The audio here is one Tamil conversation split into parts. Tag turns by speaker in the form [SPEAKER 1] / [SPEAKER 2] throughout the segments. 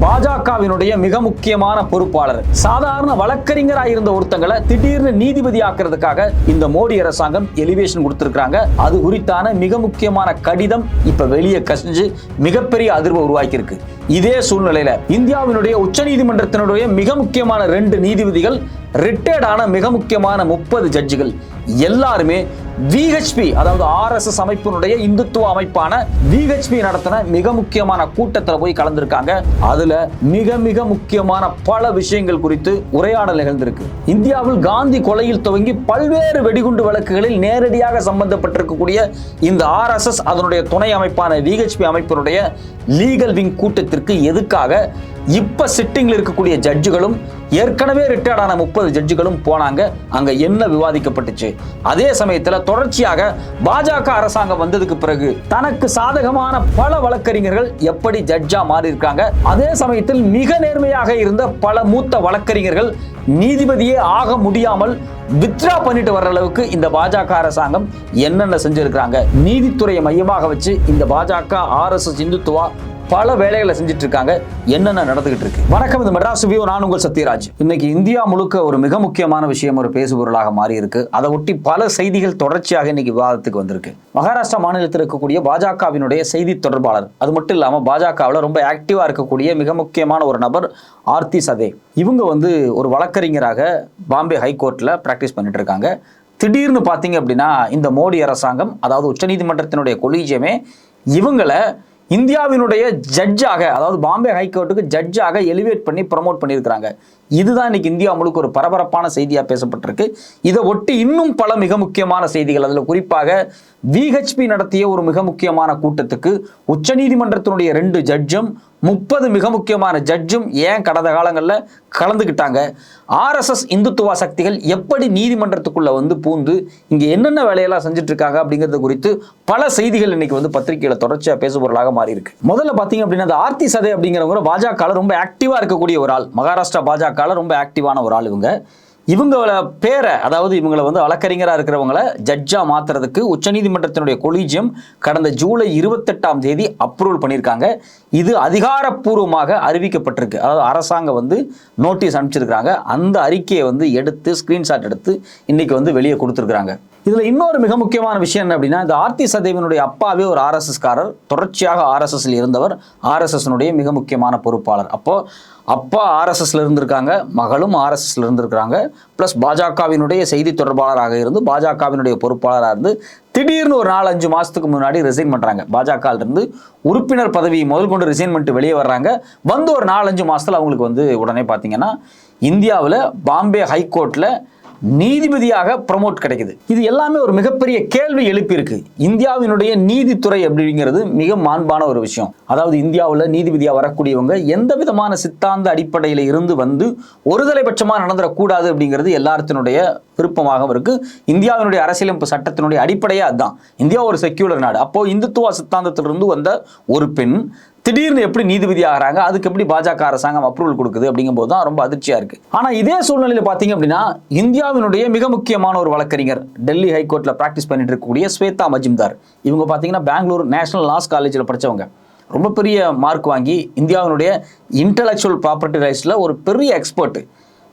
[SPEAKER 1] பாஜகவினுடைய மிக முக்கியமான பொறுப்பாளர். சாதாரண வழக்கறிஞராக இருந்த ஒருத்தங்களை திடீர்னு நீதிபதி ஆக்குறதுக்காக இந்த மோடி அரசாங்கம் எலிவேஷன் கொடுத்திருக்காங்க அது குறித்தான மிக முக்கியமான கடிதம் இப்ப வெளியே கசிஞ்சு மிகப்பெரிய அதிர்வை உருவாக்கி இருக்கு இதே சூழ்நிலையில இந்தியாவினுடைய உச்ச நீதிமன்றத்தினுடைய மிக முக்கியமான ரெண்டு நீதிபதிகள் ரிட்டையர்டான ஆன மிக முக்கியமான முப்பது ஜட்ஜுகள் எல்லாருமே விஹெச்பி அதாவது ஆர்எஸ்எஸ் அமைப்பினுடைய இந்துத்துவ அமைப்பான விஹெச்பி நடத்தின மிக முக்கியமான கூட்டத்தில் போய் கலந்திருக்காங்க. அதுல மிக மிக முக்கியமான பல விஷயங்கள் குறித்து உரையாடல் நிகழ்ந்திருக்கு. இந்தியாவில் காந்தி கொலையில் துவங்கி பல்வேறு வெடிகுண்டு வழக்குகளில் நேரடியாக சம்பந்தப்பட்டிருக்கக்கூடிய இந்த ஆர்எஸ்எஸ் அதனுடைய துணை அமைப்பான விஹெச்பி அமைப்பினுடைய லீகல் விங் கூட்டத்திற்கு எதுக்காக இப்போ சிட்டிங்கில் இருக்கக்கூடிய ஜட்ஜுகளும் ஏற்கனவே ரிட்டையர்ட் ஆன முப்பது ஜட்ஜுகளும் போனாங்க. அங்க என்ன விவாதிக்கப்பட்டுச்சு? அதே சமயத்தில் தொடர்ச்சியாக பாஜக அரசாங்கம் வந்ததுக்கு பிறகு தனக்கு சாதகமான பல வழக்கறிஞர்கள் எப்படி ஜட்ஜா மாறி இருக்காங்க அதே சமயத்தில் மிக நேர்மையாக இருந்த பல மூத்த வழக்கறிஞர்கள் நீதிபதியே ஆக முடியாமல் வித்ரா பண்ணிட்டு வர்ற அளவுக்கு இந்த பாஜக அரசாங்கம் என்னென்ன செஞ்சிருக்கிறாங்க? நீதித்துறையை மையமாக வச்சு இந்த பாஜக ஆர்எஸ்எஸ் இந்துத்துவா பல வேலைகளை செஞ்சுட்டு இருக்காங்க என்னென்ன நடந்துகிட்டு இருக்கு வணக்கம் இது மெட்ராஸ் வியூ நான் உங்கள் சத்யராஜ். இன்னைக்கு இந்தியா முழுக்க ஒரு மிக முக்கியமான விஷயம் ஒரு பேசுபொருளாக மாறி இருக்கு அதை ஒட்டி பல செய்திகள் தொடர்ச்சியாக இன்னைக்கு விவாதத்துக்கு வந்திருக்கு. மகாராஷ்டிரா மாநிலத்தில் இருக்கக்கூடிய பாஜகவினுடைய செய்தி தொடர்பாளர் அது மட்டும் இல்லாமல் பாஜகவில் ரொம்ப ஆக்டிவாக இருக்கக்கூடிய மிக முக்கியமான ஒரு நபர் ஆர்த்தி சதே. இவங்க வந்து ஒரு வழக்கறிஞராக பாம்பே ஹைகோர்ட்டில் ப்ராக்டிஸ் பண்ணிட்டு இருக்காங்க திடீர்னு பார்த்தீங்க அப்படின்னா இந்த மோடி அரசாங்கம் அதாவது உச்சநீதிமன்றத்தினுடைய கொலீஜியமே இவங்களை இந்தியாவினுடைய ஜட்ஜாக அதாவது பாம்பே ஹைகோர்ட்டுக்கு ஜட்ஜாக எலிவேட் பண்ணி ப்ரமோட் பண்ணியிருக்கிறாங்க. இதுதான் இன்னைக்கு இந்தியா முழுக்க ஒரு பரபரப்பான செய்தியாக பேசப்பட்டிருக்கு. இதை ஒட்டி இன்னும் பல மிக முக்கியமான செய்திகள். அதில் குறிப்பாக விஹெச்பி நடத்திய ஒரு மிக முக்கியமான கூட்டத்துக்கு உச்சநீதிமன்றத்தினுடைய ரெண்டு ஜட்ஜும் முப்பது மிக முக்கியமான ஜட்ஜும் ஏன் கடந்த காலங்களில் கலந்துக்கிட்டாங்க ஆர்எஸ்எஸ் இந்துத்துவ சக்திகள் எப்படி நீதிமன்றத்துக்குள்ளே வந்து பூந்து இங்கே என்னென்ன வேலையெல்லாம் செஞ்சுட்டு இருக்காங்க அப்படிங்கிறது குறித்து பல செய்திகள் இன்னைக்கு வந்து பத்திரிகையில் தொடர்ச்சியாக பேசுபொருளாக மாறி இருக்கு முதல்ல பார்த்தீங்க அப்படின்னா அந்த ஆர்த்தி சதை அப்படிங்கிறவங்க பாஜக ரொம்ப ஆக்டிவாக இருக்கக்கூடிய ஒரு ஆள். மகாராஷ்டிரா பாஜக ரொம்ப ஆக்டிவான ஒரு ஆள் இவங்க. இவங்கள பேரை அதாவது இவங்களை வந்து வழக்கறிஞராக இருக்கிறவங்கள ஜட்ஜா மாற்றுறதுக்கு உச்சநீதிமன்றத்தினுடைய கொலீஜியம் கடந்த ஜூலை இருபத்தெட்டாம் தேதி அப்ரூவல் பண்ணியிருக்காங்க. இது அதிகாரப்பூர்வமாக அறிவிக்கப்பட்டிருக்கு. அதாவது அரசாங்கம் வந்து நோட்டீஸ் அனுப்பிச்சிருக்கிறாங்க. அந்த அறிக்கையை வந்து எடுத்து ஸ்க்ரீன்ஷாட் எடுத்து இன்றைக்கி வந்து வெளியே கொடுத்துருக்குறாங்க. இதில் இன்னொரு மிக முக்கியமான விஷயம் என்ன அப்படின்னா இந்த ஆர்த்தி சதேவனுடைய அப்பாவே ஒரு ஆர்எஸ்எஸ்காரர் தொடர்ச்சியாக ஆர்எஸ்எஸ்ல இருந்தவர் ஆர்எஸ்எஸ்னுடைய மிக முக்கியமான பொறுப்பாளர். அப்போது அப்பா ஆர்எஸ்எஸ்ல இருந்திருக்காங்க மகளும் ஆர்எஸ்எஸ்ல இருந்திருக்கிறாங்க. ப்ளஸ் பாஜகவினுடைய செய்தி தொடர்பாளராக இருந்து பாஜகவினுடைய பொறுப்பாளராக இருந்து திடீர்னு ஒரு நாலு அஞ்சு மாதத்துக்கு முன்னாடி ரிசைன் பண்ணுறாங்க பாஜக இருந்து உறுப்பினர் பதவி முதல் கொண்டு ரிசைன் பண்ணிட்டு வெளியே வர்றாங்க. வந்து ஒரு நாலஞ்சு மாதத்தில் அவங்களுக்கு வந்து உடனே பார்த்தீங்கன்னா இந்தியாவில் பாம்பே ஹைகோர்ட்டில் நீதிபதியாக ப்ரமோட் கிடைக்குது. இது எல்லாமே ஒரு மிகப்பெரிய கேள்வி எழுப்பியிருக்கு இந்தியாவினுடைய நீதித்துறை அப்படிங்கிறது மிக மாண்பான ஒரு விஷயம். அதாவது இந்தியாவில் நீதிபதியாக வரக்கூடியவங்க எந்த விதமான சித்தாந்த அடிப்படையில் இருந்து வந்து ஒருதலைபட்சமாக நடந்துடக்கூடாது அப்படிங்கிறது எல்லாத்தினுடைய விருப்பமாகவும் இருக்குது இந்தியாவினுடைய அரசியலமைப்பு சட்டத்தினுடைய அடிப்படையே அதுதான் இந்தியா ஒரு செக்யூலர் நாடு. அப்போ இந்துத்துவ சித்தாந்தத்திலிருந்து வந்த ஒரு பெண் திடீர்னு எப்படி நீதிபதி ஆகிறாங்க? அதுக்கு எப்படி பாஜக அரசாங்கம் அப்ரூவல் கொடுக்குது அப்படிங்கும்போது தான் ரொம்ப அதிர்ச்சியா இருக்கு. ஆனா இதே சூழ்நிலையில பாத்தீங்க அப்படின்னா இந்தியாவினுடைய மிக முக்கியமான ஒரு வழக்கறிஞர் டெல்லி ஹைகோர்ட்ல பிராக்டிஸ் பண்ணிட்டு இருக்கக்கூடிய ஸ்வேதா மஜிம்தார். இவங்க பாத்தீங்கன்னா பெங்களூர் நேஷனல் லாஸ் காலேஜில் படிச்சவங்க. ரொம்ப பெரிய மார்க் வாங்கி இந்தியாவினுடைய இன்டலெக்சுவல் ப்ராப்பர்ட்டி ரைட்ஸில் ஒரு பெரிய எக்ஸ்பர்ட்டு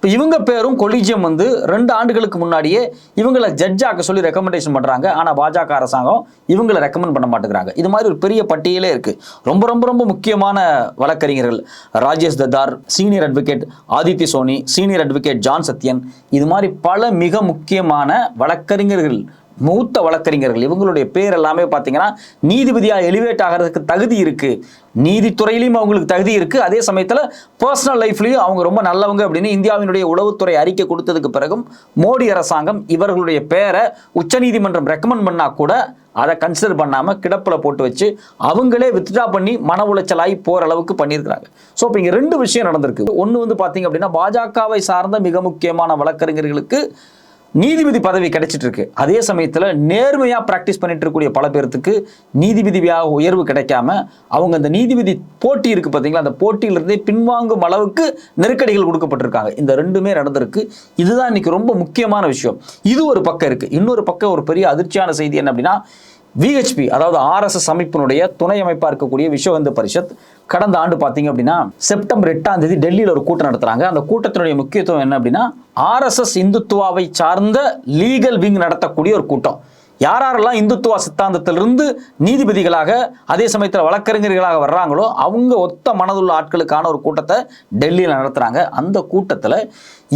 [SPEAKER 1] இப்போ இவங்க பேரும் கொலிஜியம் வந்து ரெண்டு ஆண்டுகளுக்கு முன்னாடியே இவங்களை ஜட்ஜாக்க சொல்லி ரெக்கமெண்டேஷன் பண்ணுறாங்க ஆனால் பாஜக அரசாங்கம் இவங்களை ரெக்கமெண்ட் பண்ண மாட்டேங்கிறாங்க. இது மாதிரி ஒரு பெரிய பட்டியலே இருக்குது ரொம்ப ரொம்ப ரொம்ப முக்கியமான வழக்கறிஞர்கள் Rajesh Dattar senior advocate Aditya Soni senior advocate John Sathyan. இது மாதிரி பல மிக முக்கியமான வழக்கறிஞர்கள் மூத்த வழக்கறிஞர்கள் இவங்களுடைய பேர் எல்லாமே பார்த்தீங்கன்னா நீதிபதியாக எலிவேட் ஆகிறதுக்கு தகுதி இருக்குது நீதித்துறையிலையும் அவங்களுக்கு தகுதி இருக்குது அதே சமயத்தில் பர்சனல் லைஃப்லையும் அவங்க ரொம்ப நல்லவங்க அப்படின்னு இந்தியாவினுடைய உளவுத்துறை அறிக்கை கொடுத்ததுக்கு பிறகும் மோடி அரசாங்கம் இவர்களுடைய பேரை உச்சநீதிமன்றம் ரெக்கமெண்ட் பண்ணால் கூட அதை கன்சிடர் பண்ணாமல் கிடப்பில் போட்டு வச்சு அவங்களே வித்ட்ரா பண்ணி மன உளைச்சலாகி போகிற அளவுக்கு பண்ணியிருக்கிறாங்க. ஸோ இப்போ இங்கே ரெண்டு விஷயம் நடந்திருக்கு. ஒன்று வந்து பார்த்தீங்க அப்படின்னா பாஜகவை சார்ந்த மிக முக்கியமான வழக்கறிஞர்களுக்கு நீதிபதி பதவி கிடைச்சிட்டு இருக்கு அதே சமயத்தில் நேர்மையாக ப்ராக்டிஸ் பண்ணிட்டு இருக்கக்கூடிய பல பேர்த்துக்கு நீதிபதியாக உயர்வு கிடைக்காம அவங்க அந்த நீதிபதி போட்டி இருக்கு பார்த்தீங்களா அந்த போட்டியிலிருந்தே பின்வாங்கும் அளவுக்கு நெருக்கடிகள் கொடுக்கப்பட்டிருக்காங்க. இந்த ரெண்டுமே நடந்திருக்கு. இதுதான் இன்னைக்கு ரொம்ப முக்கியமான விஷயம். இது ஒரு பக்கம் இருக்கு. இன்னொரு பக்கம் ஒரு பெரிய அதிர்ச்சியான செய்தி என்ன அப்படின்னா விஹெச்பி அதாவது ஆர்எஸ்எஸ் அமைப்பினுடைய துணை அமைப்பாக இருக்கக்கூடிய விஸ்வஹந்து பரிஷத் கடந்த ஆண்டு பார்த்தீங்க அப்படின்னா செப்டம்பர் எட்டாம் தேதி டெல்லியில் ஒரு கூட்டம் நடத்துகிறாங்க அந்த கூட்டத்தினுடைய முக்கியத்துவம் என்ன அப்படின்னா ஆர்எஸ்எஸ் இந்துத்துவாவை சார்ந்த லீகல் விங் நடத்தக்கூடிய ஒரு கூட்டம். யார் யாரெல்லாம் இந்துத்துவ சித்தாந்தத்திலிருந்து நீதிபதிகளாக அதே சமயத்தில் வழக்கறிஞர்களாக வர்றாங்களோ அவங்க ஒத்த மனதுள்ள ஆட்களுக்கான ஒரு கூட்டத்தை டெல்லியில் நடத்துகிறாங்க அந்த கூட்டத்தில்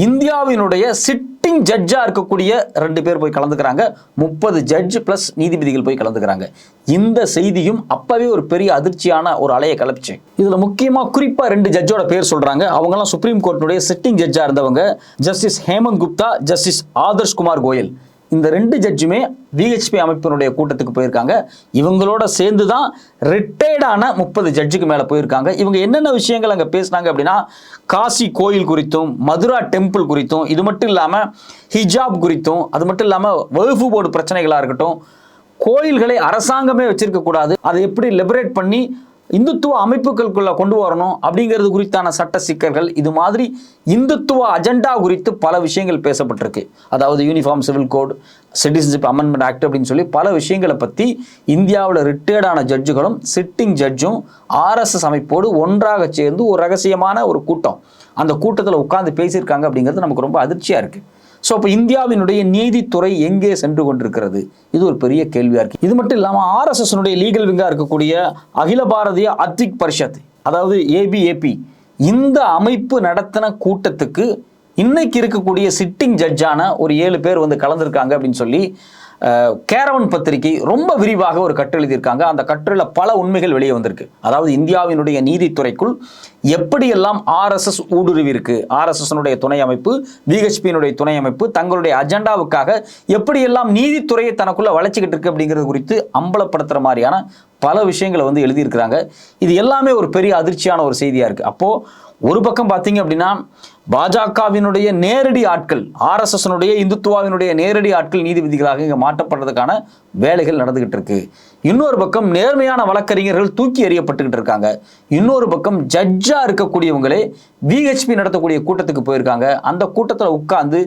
[SPEAKER 1] இந்தியாவினுடைய சிட்டிங் ஜட்ஜாக இருக்கக்கூடிய ரெண்டு பேர் போய் கலந்துக்கிறாங்க. முப்பது ஜட்ஜ் ப்ளஸ் நீதிபதிகள் போய் கலந்துக்கிறாங்க. இந்த செய்தியும் அப்போவே ஒரு பெரிய அதிர்ச்சியான ஒரு அலையை கலப்பிச்சு. இதில் முக்கியமாக குறிப்பாக ரெண்டு ஜட்ஜோட பேர் சொல்கிறாங்க அவங்கெல்லாம் சுப்ரீம் கோர்ட்டுடைய சிட்டிங் ஜட்ஜாக இருந்தவங்க. Justice Hemant Gupta justice Adarsh Kumar Goel. இந்த ரெண்டு ஜட்ஜுமே விஹெச்பி அமைப்பினுடைய கூட்டத்துக்கு போயிருக்காங்க. இவங்களோட சேர்ந்து தான் ரிட்டையர்டான முப்பது ஜட்ஜுக்கு மேலே போயிருக்காங்க. இவங்க என்னென்ன விஷயங்கள் அங்கே பேசினாங்க அப்படின்னா காசி கோயில் குறித்தும் மதுரா டெம்பிள் குறித்தும் இது மட்டும் இல்லாமல் ஹிஜாப் குறித்தும் அது மட்டும் இல்லாமல் வகுப்பு போர்டு பிரச்சனைகளாக இருக்கட்டும் கோயில்களை அரசாங்கமே வச்சிருக்க கூடாது அதை எப்படி லிபரேட் பண்ணி இந்துத்துவ அமைப்புகளுக்குள்ளே கொண்டு வரணும் அப்படிங்கிறது குறித்தான சட்ட சிக்கல்கள் இது மாதிரி இந்துத்துவ அஜெண்டா குறித்து பல விஷயங்கள் பேசப்பட்டிருக்கு. அதாவது uniform civil code citizenship amendment act அப்படின்னு சொல்லி பல விஷயங்களை பற்றி இந்தியாவில் ரிட்டையர்டான ஜட்ஜுகளும் சிட்டிங் ஜட்ஜும் ஆர்எஸ்எஸ் அமைப்போடு ஒன்றாக சேர்ந்து ஒரு ரகசியமான ஒரு கூட்டம். அந்த கூட்டத்தில் உட்காந்து பேசியிருக்காங்க அப்படிங்கிறது நமக்கு ரொம்ப அதிர்ச்சியாக இருக்குது ஸோ அப்போ இந்தியாவினுடைய நீதித்துறை எங்கே சென்று கொண்டிருக்கிறது? இது ஒரு பெரிய கேள்வியாக இருக்கு. இது மட்டும் இல்லாமல் ஆர்எஸ்எஸ்னுடைய லீகல் விங்காக இருக்கக்கூடிய அகில பாரதிய அத்விக் பரிஷத் அதாவது ஏபிஏபி இந்த அமைப்பு நடத்தின கூட்டத்துக்கு இன்னைக்கு இருக்கக்கூடிய சிட்டிங் ஜட்ஜான ஒரு ஏழு பேர் வந்து கலந்துருக்காங்க அப்படின்னு சொல்லி கேரவன் பத்திரிகை ரொம்ப விரிவாக ஒரு கட்டு எழுதியிருக்காங்க. அந்த கட்டுரையில் பல உண்மைகள் வெளியே வந்திருக்கு. அதாவது இந்தியாவினுடைய நீதித்துறைக்குள் எப்படியெல்லாம் ஆர்எஸ்எஸ் ஊடுருவி இருக்கு ஆர்எஸ்எஸ்னுடைய துணை அமைப்பு விஹெச்பியினுடைய துணை அமைப்பு தங்களுடைய அஜெண்டாவுக்காக எப்படியெல்லாம் நீதித்துறையை தனக்குள்ளே வளைச்சிக்கிட்டு இருக்கு அப்படிங்கிறது குறித்து அம்பலப்படுத்துகிற மாதிரியான பல விஷயங்களை வந்து எழுதியிருக்கிறாங்க. இது எல்லாமே ஒரு பெரிய அதிர்ச்சியான ஒரு செய்தியாக இருக்குது அப்போது ஒரு பக்கம் பார்த்தீங்க அப்படின்னா பாஜகவினுடைய நேரடி ஆட்கள் ஆர்எஸ்எஸ்னுடைய இந்துத்துவாவினுடைய நேரடி ஆட்கள் நீதிபதிகளாக இங்கே மாற்றப்படுறதுக்கான வேலைகள் நடந்துகிட்டு இருக்கு. இன்னொரு பக்கம் நேர்மையான வழக்கறிஞர்கள் தூக்கி எறியப்பட்டுக்கிட்டு இருக்காங்க. இன்னொரு பக்கம் ஜட்ஜாக இருக்கக்கூடியவங்களே விஹெச்பி நடத்தக்கூடிய கூட்டத்துக்கு போயிருக்காங்க. அந்த கூட்டத்தில் உட்கார்ந்து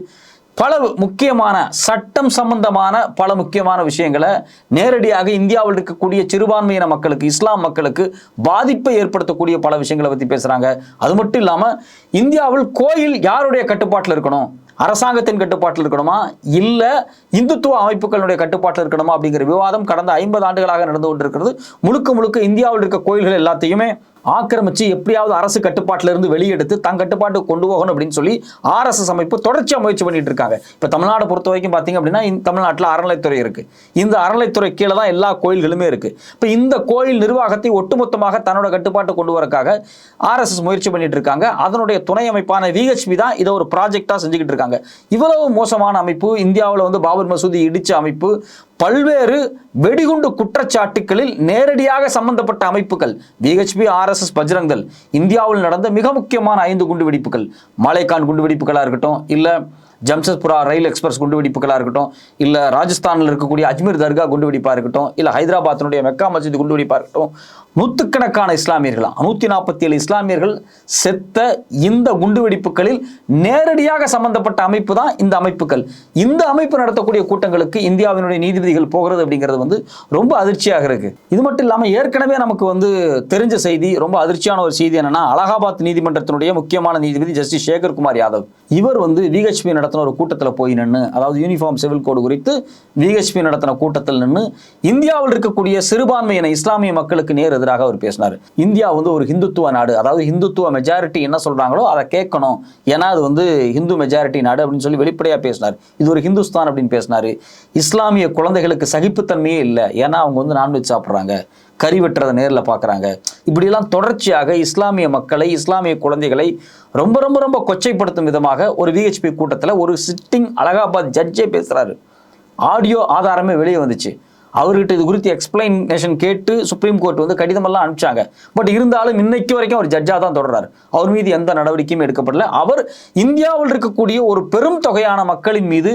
[SPEAKER 1] பல முக்கியமான சட்டம் சம்பந்தமான பல முக்கியமான விஷயங்களை நேரடியாக இந்தியாவில் இருக்கக்கூடிய சிறுபான்மையின மக்களுக்கு இஸ்லாம் மக்களுக்கு பாதிப்பை ஏற்படுத்தக்கூடிய பல விஷயங்களை பற்றி பேசுகிறாங்க அது மட்டும் இல்லாமல் இந்தியாவில் கோயில் யாருடைய கட்டுப்பாட்டில் இருக்கணும்? அரசாங்கத்தின் கட்டுப்பாட்டில் இருக்கணுமா? இல்லை இந்துத்துவ அமைப்புகளுடைய கட்டுப்பாட்டில் இருக்கணுமா அப்படிங்கிற விவாதம் கடந்த ஐம்பது ஆண்டுகளாக நடந்து கொண்டிருக்கிறது. முழுக்க முழுக்க இந்தியாவில் இருக்க கோயில்கள் எல்லாத்தையுமே ஆக்கிரமிச்சு எப்படியாவது அரசு கட்டுப்பாட்டில இருந்து வெளியெடுத்து தன் கட்டுப்பாட்டுக்கு கொண்டு போகணும் அப்படின்னு சொல்லி ஆர்எஸ்எஸ் அமைப்பு தொடர்ச்சியாக முயற்சி பண்ணிட்டு இருக்காங்க. இப்போ தமிழ்நாடு பொறுத்த வரைக்கும் பார்த்தீங்க அப்படின்னா இந்த தமிழ்நாட்டில் அறநிலைத்துறை இருக்கு. இந்த அறநிலைத்துறை கீழே தான் எல்லா கோயில்களுமே இருக்கு. இப்போ இந்த கோயில் நிர்வாகத்தை ஒட்டுமொத்தமாக தன்னோட கட்டுப்பாட்டு கொண்டு வரக்காக ஆர்எஸ்எஸ் முயற்சி பண்ணிட்டு இருக்காங்க. அதனுடைய துணை அமைப்பான விஹெச்பி தான் இதை ஒரு ப்ராஜெக்டாக செஞ்சுக்கிட்டு இருக்காங்க. இவ்வளவு மோசமான அமைப்பு இந்தியாவில் வந்து பாபர் மசூதி இடிச்ச அமைப்பு பல்வேறு வெடிகுண்டு குற்றச்சாட்டுகளில் நேரடியாக சம்பந்தப்பட்ட அமைப்புகள் விஹெச்பி ஆர்எஸ்எஸ் பஜ்ரங்கல் இந்தியாவில் நடந்த மிக முக்கியமான ஐந்து குண்டு வெடிப்புகள் மாலைக்கான் குண்டு வெடிப்புகளாக இருக்கட்டும் இல்லை ஜம்ஷத்புரா ரயில் எக்ஸ்பிரஸ் குண்டு வெடிப்புகளாக இருக்கட்டும் இல்லை ராஜஸ்தானில் இருக்கக்கூடிய அஜ்மீர் தர்கா குண்டு வெடிப்பாக இருக்கட்டும் இல்லை ஹைதராபாத்தினுடைய மெக்கா மஸ்ஜித் குண்டு வெடிப்பாக இருக்கட்டும் நூற்றுக்கணக்கான இஸ்லாமியர்கள் நூற்றி நாற்பத்தி ஏழு இஸ்லாமியர்கள் செத்த இந்த குண்டு வெடிப்புகளில் நேரடியாக சம்பந்தப்பட்ட அமைப்பு தான் இந்த அமைப்புகள். இந்த அமைப்பு நடத்தக்கூடிய கூட்டங்களுக்கு இந்தியாவினுடைய நீதிபதிகள் போகிறது அப்படிங்கிறது வந்து ரொம்ப அதிர்ச்சியாக இருக்கு. இது மட்டும் இல்லாமல் ஏற்கனவே நமக்கு வந்து தெரிஞ்ச செய்தி ரொம்ப அதிர்ச்சியான ஒரு செய்தி என்னன்னா அலகாபாத் நீதிமன்றத்தினுடைய முக்கியமான நீதிபதி ஜஸ்டிஸ் சேகர் குமார் யாதவ். இவர் வந்து விஹெச்பி நடத்தின ஒரு கூட்டத்தில் போய் நின்று அதாவது யூனிஃபார்ம் சிவில் கோடு குறித்து விஹெச்பி நடத்தின கூட்டத்தில் நின்று இந்தியாவில் இருக்கக்கூடிய சிறுபான்மையின இஸ்லாமிய மக்களுக்கு நேர் எதிராக அவர் பேசினார். இந்தியா வந்து ஒரு ஹிந்துத்துவ நாடு. அதாவது ஹிந்துத்துவ மெஜாரிட்டி என்ன சொல்கிறாங்களோ அதை கேட்கணும். ஏன்னா அது வந்து ஹிந்து மெஜாரிட்டி நாடு அப்படின்னு சொல்லி வெளிப்படையாக பேசினார். இது ஒரு ஹிந்துஸ்தான் அப்படின்னு பேசினார். இஸ்லாமிய குழந்தைகளுக்கு சகிப்புத்தன்மையே இல்லை. ஏன்னா அவங்க வந்து நான்வெஜ் சாப்பிட்றாங்க. கறி வெட்டுறதை நேரில் பார்க்குறாங்க இப்படியெல்லாம் தொடர்ச்சியாக இஸ்லாமிய மக்களை இஸ்லாமிய குழந்தைகளை ரொம்ப ரொம்ப ரொம்ப கொச்சைப்படுத்தும் விதமாக ஒரு விஹெச்பி கூட்டத்தில் ஒரு சிட்டிங் அலகாபாத் ஜட்ஜே பேசுகிறாரு ஆடியோ ஆதாரமே வெளியே வந்துச்சு. அவர்கிட்ட இது குறித்து எக்ஸ்பிளைனேஷன் கேட்டு சுப்ரீம் கோர்ட் வந்து கடிதமெல்லாம் அனுப்பிச்சாங்க. பட் இருந்தாலும் இன்னைக்கு வரைக்கும் அவர் ஜட்ஜாக தான் தொடர்றாரு. அவர் மீது எந்த நடவடிக்கையும் எடுக்கப்படல. அவர் இந்தியாவில் இருக்கக்கூடிய ஒரு பெரும் தொகையான மக்களின் மீது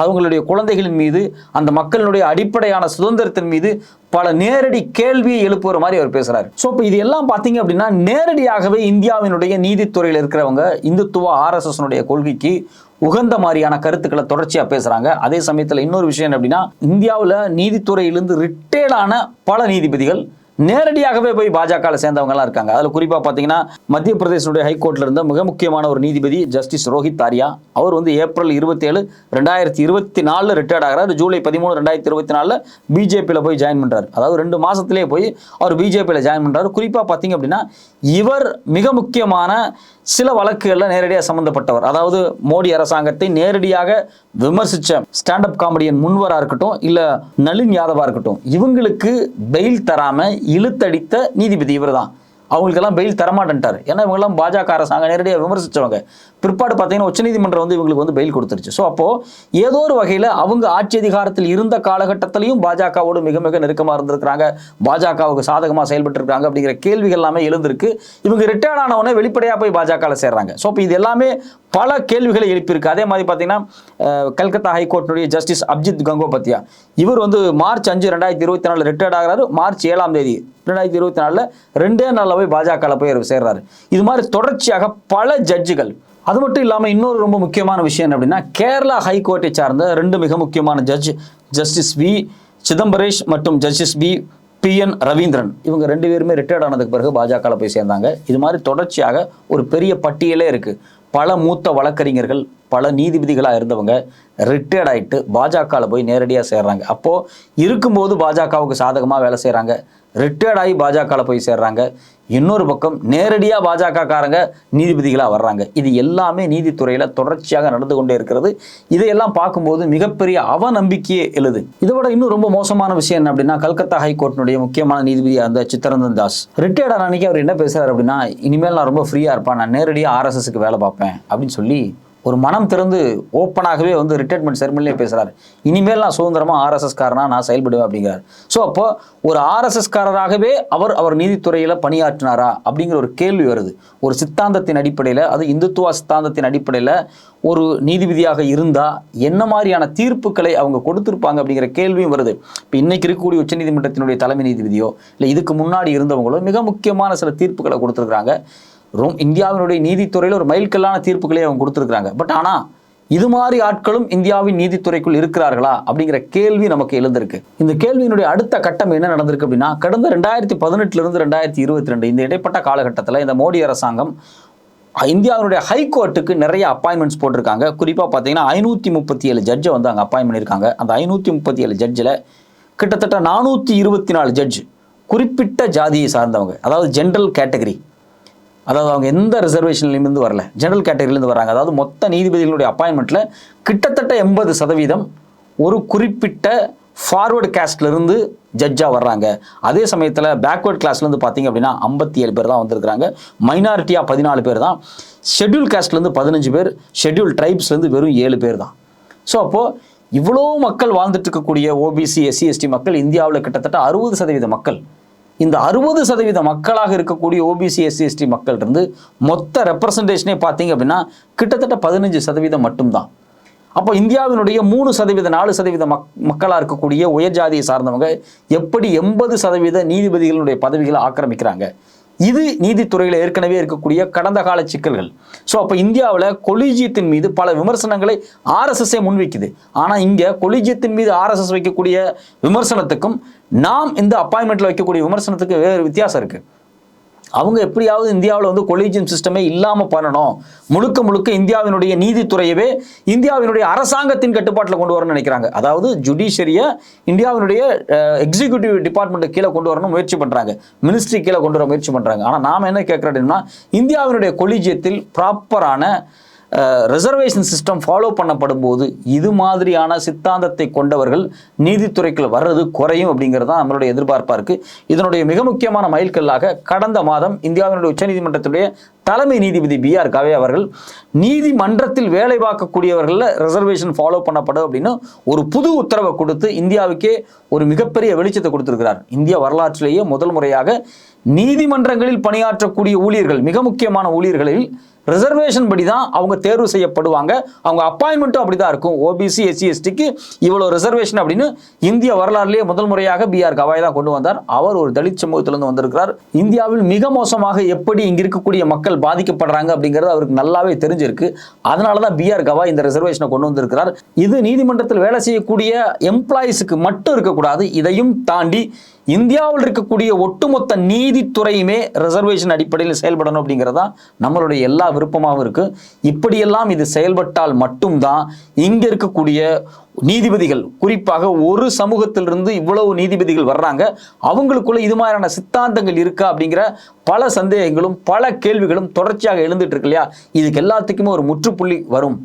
[SPEAKER 1] அவங்களுடைய குழந்தைகளின் மீது அந்த மக்களினுடைய அடிப்படையான சுதந்திரத்தின் மீது பல நேரடி கேள்வியை எழுப்புகிற மாதிரி அவர் பேசுறாரு. ஸோ இப்போ இது எல்லாம் பார்த்தீங்க அப்படின்னா நேரடியாகவே இந்தியாவினுடைய நீதித்துறையில் இருக்கிறவங்க இந்துத்துவ ஆர்எஸ்எஸ்னுடைய கொள்கைக்கு உகந்த மாதிரியான கருத்துக்களை தொடர்ச்சியாக பேசுகிறாங்க அதே சமயத்தில் இன்னொரு விஷயம் என்ன அப்படின்னா இந்தியாவில் நீதித்துறையிலிருந்து ரிட்டையர்டான பல நீதிபதிகள் நேரடியாகவே போய் பாஜக சேர்ந்தவங்கலாம் இருக்காங்க. அதில் குறிப்பாக பார்த்தீங்கன்னா மத்திய பிரதேசனுடைய ஹைகோர்ட்டில் இருந்த மிக முக்கியமான ஒரு நீதிபதி ஜஸ்டிஸ் ரோஹித் ஆரியா அவர் வந்து ஏப்ரல் இருபத்தி ஏழு ரெண்டாயிரத்தி இருபத்தி நாலில் ரிட்டையர்ட் ஆகிறார். ஜூலை பதிமூணு ரெண்டாயிரத்தி இருபத்தி நாலில் பிஜேபியில் போய் ஜாயின் பண்ணுறாரு அதாவது ரெண்டு மாதத்துலேயே போய் அவர் பிஜேபியில் ஜாயின் பண்ணுறாரு குறிப்பாக பார்த்தீங்க அப்படின்னா இவர் மிக முக்கியமான சில வழக்குகளில் நேரடியாக சம்மந்தப்பட்டவர் அதாவது மோடி அரசாங்கத்தை நேரடியாக விமர்சிச்ச ஸ்டாண்டப் காமெடியன் முன்வராக இருக்கட்டும் இல்லை நளின் யாதவாக இருக்கட்டும் இவங்களுக்கு பெயில் தராமல் இழுத்தடித்த நீதிபதி இவர்தான். அவங்களுக்கெல்லாம் பெயில் தரமாட்டேன்ட்டார். ஏன்னா இவங்கெல்லாம் பாஜக அரசாங்கம் நேரடியாக விமர்சிச்சவங்க. பிற்பாடு பார்த்தீங்கன்னா உச்சநீதிமன்றம் வந்து இவங்களுக்கு வந்து பெயில் கொடுத்துருச்சு. ஸோ அப்போது ஏதோ ஒரு வகையில் அவங்க ஆட்சி அதிகாரத்தில் இருந்த காலகட்டத்திலையும் பாஜகவோடு மிக மிக நெருக்கமாக இருந்திருக்கிறாங்க. பாஜகவுக்கு சாதகமாக செயல்பட்டுருக்காங்க அப்படிங்கிற கேள்விகள் எல்லாமே எழுந்திருக்கு. இவங்க ரிட்டையர்ட் ஆனவொடனே வெளிப்படையாக போய் பாஜகவில் சேர்றாங்க. ஸோ இப்போ இது எல்லாமே பல கேள்விகளை எழுப்பியிருக்கு. அதே மாதிரி பார்த்தீங்கன்னா கல்கத்தா ஹைகோர்ட்டினுடைய ஜஸ்டிஸ் அப்ஜித் கங்கோபத்யா. இவர் வந்து மார்ச் அஞ்சு ரெண்டாயிரத்தி இருபத்தி நாலு ரிட்டையர்ட் ஆகிறாரு. மார்ச் ஏழாம் தேதி ரெண்டாயிரத்தி இருபத்தி நாலில் ரெண்டே நாளில் போய் பாஜகவில் போய் சேர்றாரு. இது மாதிரி தொடர்ச்சியாக பல ஜட்ஜுகள் அது மட்டும் இல்லாமல் இன்னொரு ரொம்ப முக்கியமான விஷயம் என்ன அப்படின்னா கேரளா ஹைகோர்ட்டை சார்ந்த ரெண்டு மிக முக்கியமான ஜட்ஜ் ஜஸ்டிஸ் வி சிதம்பரேஷ் மற்றும் justice P B N Raveendran. இவங்க ரெண்டு பேருமே ரிட்டையர்ட் ஆனதுக்கு பிறகு பாஜகவில் போய் சேர்ந்தாங்க. இது மாதிரி தொடர்ச்சியாக ஒரு பெரிய பட்டியலே இருக்குது பல மூத்த வழக்கறிஞர்கள் பல நீதிபதிகளாக இருந்தவங்க ரிட்டையர்ட் ஆகிட்டு பாஜகவில் போய் நேரடியாக சேர்றாங்க. அப்போது இருக்கும்போது பாஜகவுக்கு சாதகமாக வேலை செய்கிறாங்க ரிட்டையர்ட் ஆகி பாஜகவில் போய் சேர்றாங்க. இன்னொரு பக்கம் நேரடியாக பாஜக காரங்க நீதிபதிகளாக வர்றாங்க. இது எல்லாமே நீதித்துறையில் தொடர்ச்சியாக நடந்து கொண்டே இருக்கிறது. இதையெல்லாம் பார்க்கும்போது மிகப்பெரிய அவநம்பிக்கையே எழுது. இதை விட இன்னும் ரொம்ப மோசமான விஷயம் என்ன அப்படின்னா கல்கத்தா ஹைகோர்ட்டினுடைய முக்கியமான நீதிபதியாக இருந்த சித்தரஞ்சன் தாஸ். ரிட்டையர்ட் ஆன அன்னைக்கு அவர் என்ன பேசுகிறார் அப்படின்னா இனிமேல் நான் ரொம்ப ஃப்ரீயாக இருப்பேன். நான் நேரடியாக ஆர்எஸ்எஸ்க்கு வேலை பார்ப்பேன். அப்படின்னு சொல்லி ஒரு மனம் திறந்து ஓப்பனாகவே வந்து ரிட்டையர்மெண்ட் செரமனிலே பேசுகிறார் இனிமேல் நான் சுதந்திரமாக ஆர்எஸ்எஸ்காரனாக நான் செயல்படுவேன் அப்படிங்கிறார். ஸோ அப்போ ஒரு ஆர்எஸ்எஸ் காரராகவே அவர் அவர் நீதித்துறையில் பணியாற்றினாரா அப்படிங்கிற ஒரு கேள்வி வருது. ஒரு சித்தாந்தத்தின் அடிப்படையில் அது இந்துத்துவ சித்தாந்தத்தின் அடிப்படையில் ஒரு நீதிபதியாக இருந்தால் என்ன மாதிரியான தீர்ப்புகளை அவங்க கொடுத்துருப்பாங்க அப்படிங்கிற கேள்வியும் வருது. இப்போ இன்றைக்கி இருக்கக்கூடிய உச்சநீதிமன்றத்தினுடைய தலைமை நீதிபதியோ இல்லை இதுக்கு முன்னாடி இருந்தவங்களோ மிக முக்கியமான சில தீர்ப்புகளை கொடுத்துருக்குறாங்க. ரொம் இந்தியாவினுடைய நீதித்துறையில் ஒரு மைல்கல்லான தீர்ப்புகளை அவங்க கொடுத்துருக்குறாங்க. பட் ஆனால் இது மாதிரி ஆட்களும் இந்தியாவின் நீதித்துறைக்குள் இருக்கிறார்களா அப்படிங்கிற கேள்வி நமக்கு எழுந்திருக்கு. இந்த கேள்வியினுடைய அடுத்த கட்டம் என்ன நடந்திருக்கு அப்படின்னா கடந்த ரெண்டாயிரத்தி பதினெட்டுலேருந்து ரெண்டாயிரத்தி இருபத்தி ரெண்டு இந்த இடைப்பட்ட காலகட்டத்தில் இந்த மோடி அரசாங்கம் இந்தியாவினுடைய ஹைகோர்ட்டுக்கு நிறைய அப்பாயின்மெண்ட்ஸ் போட்டிருக்காங்க. குறிப்பாக பார்த்தீங்கன்னா ஐநூற்றி முப்பத்தி ஏழு ஜட்ஜை வந்து அங்கே அப்பாயின் பண்ணியிருக்காங்க. அந்த ஐநூற்றி முப்பத்தி ஏழு ஜட்ஜில் கிட்டத்தட்ட நானூற்றி இருபத்தி நாலு ஜட்ஜ் குறிப்பிட்ட ஜாதியை சார்ந்தவங்க அதாவது ஜென்ரல் கேட்டகரி அதாவது அவங்க எந்த ரிசர்வேஷன்லேருந்து வரல. ஜெனரல் கேட்டகரியிலேருந்து வராங்க. அதாவது மொத்த நீதிபதிகளுடைய அப்பாயின்மெண்ட்டில் கிட்டத்தட்ட எண்பது சதவீதம் ஒரு குறிப்பிட்ட ஃபார்வர்டு கேஸ்ட்லேருந்து ஜட்ஜாக வர்றாங்க. அதே சமயத்தில் பேக்வர்ட் கிளாஸ்லேருந்து பார்த்தீங்க அப்படின்னா ஐம்பத்தி ஏழு பேர் தான் வந்திருக்கிறாங்க. மைனாரிட்டியாக பதினாலு பேர் தான். ஷெட்யூல் காஸ்ட்லேருந்து பதினஞ்சு பேர். ஷெட்யூல் ட்ரைப்ஸ்லேருந்து வெறும் ஏழு பேர் தான். ஸோ அப்போது இவ்வளோ மக்கள் வாழ்ந்துட்டு இருக்கக்கூடிய ஓபிசி எஸ்சி எஸ்டி மக்கள் இந்தியாவில் கிட்டத்தட்ட அறுபது சதவீத மக்கள் இந்த அறுபது சதவீத மக்களாக இருக்கக்கூடிய ஓபிசி எஸ்சி எஸ்டி மக்கள் இருந்து மொத்த ரெப்ரசன்டேஷனே பார்த்தீங்க அப்படின்னா கிட்டத்தட்ட பதினஞ்சு சதவீதம் மட்டும்தான். அப்போ இந்தியாவினுடைய மூணு சதவீத நாலு சதவீத மக் மக்களாக இருக்கக்கூடிய உயர் ஜாதியை சார்ந்தவங்க எப்படி எண்பது சதவீத நீதிபதிகளுடைய பதவிகளை ஆக்கிரமிக்கிறாங்க? இது நீதித்துறையில் ஏற்கனவே இருக்கக்கூடிய கடந்த கால சிக்கல்கள். ஸோ அப்போ இந்தியாவில் கொலிஜியத்தின் மீது பல விமர்சனங்களை ஆர்எஸ்எஸ்ஸே முன்வைக்குது. ஆனால் இங்கே கொலிஜியத்தின் மீது ஆர்எஸ்எஸ் வைக்கக்கூடிய விமர்சனத்துக்கும் நாம் இந்த அப்பாயின்மெண்ட்டில் வைக்கக்கூடிய விமர்சனத்துக்கு வேறு வித்தியாசம் இருக்குது அவங்க எப்படியாவது இந்தியாவில் வந்து கொலீஜியம் சிஸ்டமே இல்லாமல் பண்ணணும். முழுக்க முழுக்க இந்தியாவினுடைய நீதித்துறையவே இந்தியாவினுடைய அரசாங்கத்தின் கட்டுப்பாட்டில் கொண்டு வரணும்னு நினைக்கிறாங்க. அதாவது ஜுடிஷியரியை இந்தியாவினுடைய எக்ஸிக்யூட்டிவ் டிபார்ட்மெண்ட்டு கீழே கொண்டு வரணும் முயற்சி பண்ணுறாங்க மினிஸ்ட்ரி கீழே கொண்டு வர முயற்சி பண்ணுறாங்க ஆனால் நாம் என்ன கேட்குறோம் அப்படின்னா இந்தியாவினுடைய கொலீஜியத்தில் ப்ராப்பரான ரிசர்வேஷன் சிஸ்டம் ஃபாலோ பண்ணப்படும் போது இது மாதிரியான சித்தாந்தத்தை கொண்டவர்கள் நீதித்துறைக்குள் வர்றது குறையும் அப்படிங்கிறது தான் நம்மளுடைய எதிர்பார்ப்பாக இருக்குது இதனுடைய மிக முக்கியமான மைல்கல்லாக கடந்த மாதம் இந்தியாவினுடைய உச்சநீதிமன்றத்துடைய தலைமை நீதிபதி பி ஆர் கவே அவர்கள் நீதிமன்றத்தில் வேலை பார்க்கக்கூடியவர்களில் ரிசர்வேஷன் ஃபாலோ பண்ணப்படும் அப்படின்னு ஒரு புது உத்தரவை கொடுத்து இந்தியாவுக்கே ஒரு மிகப்பெரிய வெளிச்சத்தை கொடுத்துருக்கிறார். இந்திய வரலாற்றிலேயே முதல் முறையாக நீதிமன்றங்களில் பணியாற்றக்கூடிய ஊழியர்கள் மிக முக்கியமான ஊழியர்களில் ரிசர்வேஷன் படி தான் அவங்க தேர்வு செய்யப்படுவாங்க. அவங்க அப்பாயின்மெண்ட்டும் அப்படி தான் இருக்கும். ஓபிசி எஸ்சி எஸ்டிக்கு இவ்வளோ ரிசர்வேஷன் அப்படின்னு இந்திய வரலாறுலேயே முதல் முறையாக பி ஆர் கவாய் தான் கொண்டு வந்தார். அவர் ஒரு தலித் சமூகத்திலிருந்து வந்திருக்கிறார். இந்தியாவில் மிக மோசமாக எப்படி இங்கே இருக்கக்கூடிய மக்கள் பாதிக்கப்படுறாங்க அப்படிங்கிறது அவருக்கு நல்லாவே தெரிஞ்சிருக்கு. அதனால தான் பி ஆர் கவாய் இந்த ரிசர்வேஷனை கொண்டு வந்திருக்கிறார். இது நீதிமன்றத்தில் வேலை செய்யக்கூடிய எம்ப்ளாயிஸுக்கு மட்டும் இருக்கக்கூடாது. இதையும் தாண்டி இந்தியாவில் இருக்கக்கூடிய ஒட்டுமொத்த நீதித்துறையுமே ரிசர்வேஷன் அடிப்படையில் செயல்படணும் அப்படிங்கிறது தான் நம்மளுடைய எல்லா விருப்பமாகவும் இருக்கு. இப்படியெல்லாம் இது செயல்பட்டால் மட்டும்தான் இங்க இருக்கக்கூடிய நீதிபதிகள் குறிப்பாக ஒரு சமூகத்திலிருந்து இவ்வளவு நீதிபதிகள் வர்றாங்க அவங்களுக்குள்ள இது மாதிரியான சித்தாந்தங்கள் இருக்கா அப்படிங்கிற பல சந்தேகங்களும் பல கேள்விகளும் தொடர்ச்சியாக எழுந்துட்டு இருக்கு இல்லையா? இதுக்கு எல்லாத்துக்குமே ஒரு முற்றுப்புள்ளி வரும்.